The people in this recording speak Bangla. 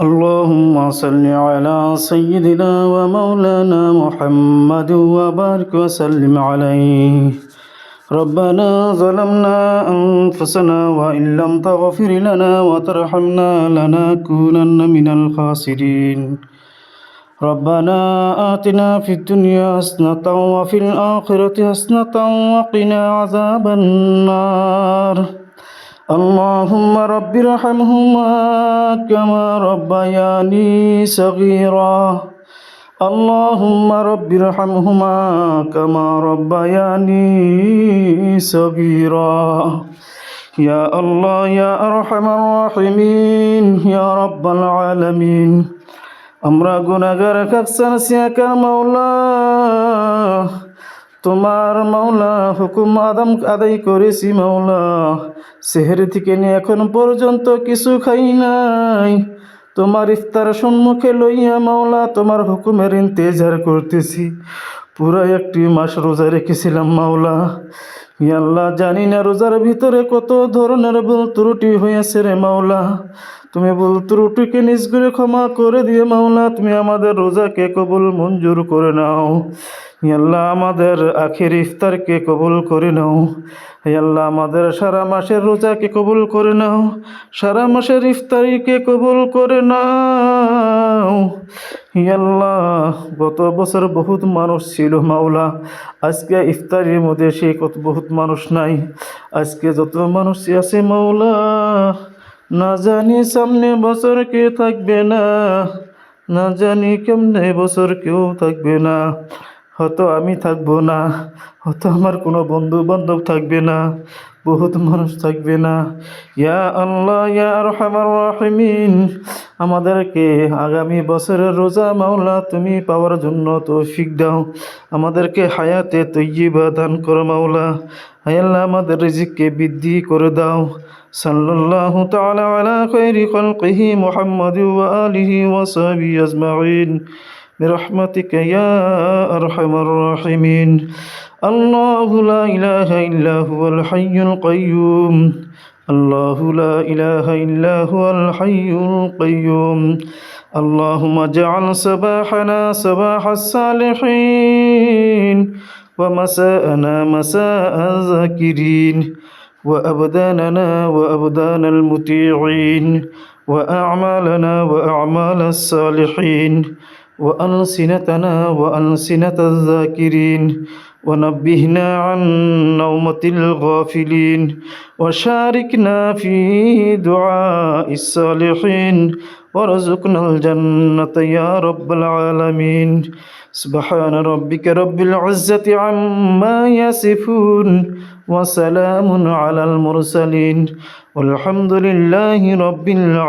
اللهم صل على سيدنا ومولانا محمد وبارك وسلم عليه. ربنا ظلمنا أنفسنا وإن لم تغفر لنا وترحمنا لنكونن من الخاسرين. ربنا آتنا في الدنيا حسنة وفي الآخرة حسنة وقنا عذاب النار. اللهم رب ارحمهما كما ربياني صغيرا اللهم رب ارحمهما كما ربياني صغيرا يا الله يا أرحم الراحمين يا رب العالمين আমরা গুনাগার কাকসান সিয়াকার মাওলা তোমার মাওলা হুকুম আদম আদায় করেছি মাওলা। সেহের থেকে নিয়ে এখন পর্যন্ত কিছু খাই নাই। তোমার ইফতার সম্মুখে লইয়া মাওলা তোমার হুকুমের ইন্তেজার করতেছি। পুরো একটি মাস রোজা রেখেছিলাম মাওলা। আল্লাহ, জানি না রোজার ভিতরে কত ধরনের ভুল ত্রুটি হয়েছে রে মাওলা। তুমি ভুল ত্রুটিকে নিজ ক্ষমা করে দিয়ে মাওলা, তুমি আমাদের রোজাকে কবুল মঞ্জুর করে নাও। আল্লাহ, আমাদের আখের ইফতারকে কবুল করে নাও। আল্লাহ, আমাদের সারা মাসের রোজাকে কবুল করে নাও। সারা মাসের ইফতারিকে কবুল করে নাও। আল্লাহ, গত বছর বহুত মানুষ ছিল মাওলা। আজকে ইফতারির মধ্যে সে কত বহুত মানুষ নাই। আজকে যত মানুষ আছে মাওলা না জানি সামনে বছর কে থাকবে না না জানি কেমনে বছর কেউ থাকবে না। হয়তো আমি থাকব না, হয়তো আমার কোনো বন্ধু বান্ধব থাকবে না, বহুত মানুষ থাকবে না। ইয়া আল্লাহ, ইয়া রহমান রাহিমিন আমাদেরকে আগামী বছরের রোজা মাওলা তুমি পাওয়ার জন্য তৌফিক দাও। আমাদেরকে হায়াতে তৈবা দান করো মাওলা। আল্লাহ, আমাদের রিজিককে বৃদ্ধি করে দাও। সাল্লাল্লাহু তাআলা আলা খাইরি খালকিহি মুহাম্মাদ ওয়া আলিহি ওয়া برحمتك يا أرحم الراحمين. الله لا إله إلا هو الحي القيوم. الله لا إله إلا هو الحي القيوم. اللهم اجعل صباحنا صباح الصالحين ومساءنا مساء الذاكرين وأبداننا وأبدان المطيعين وأعمالنا وأعمال الصالحين وألسنتنا وألسنة الذاكرين ونبهنا عن نومة الغافلين وشاركنا في دعاء الصالحين وارزقنا الجنة يا رب العالمين. سبحان ربك رب العزة عما يصفون وسلام على المرسلين. والحمد لله رب العالمين.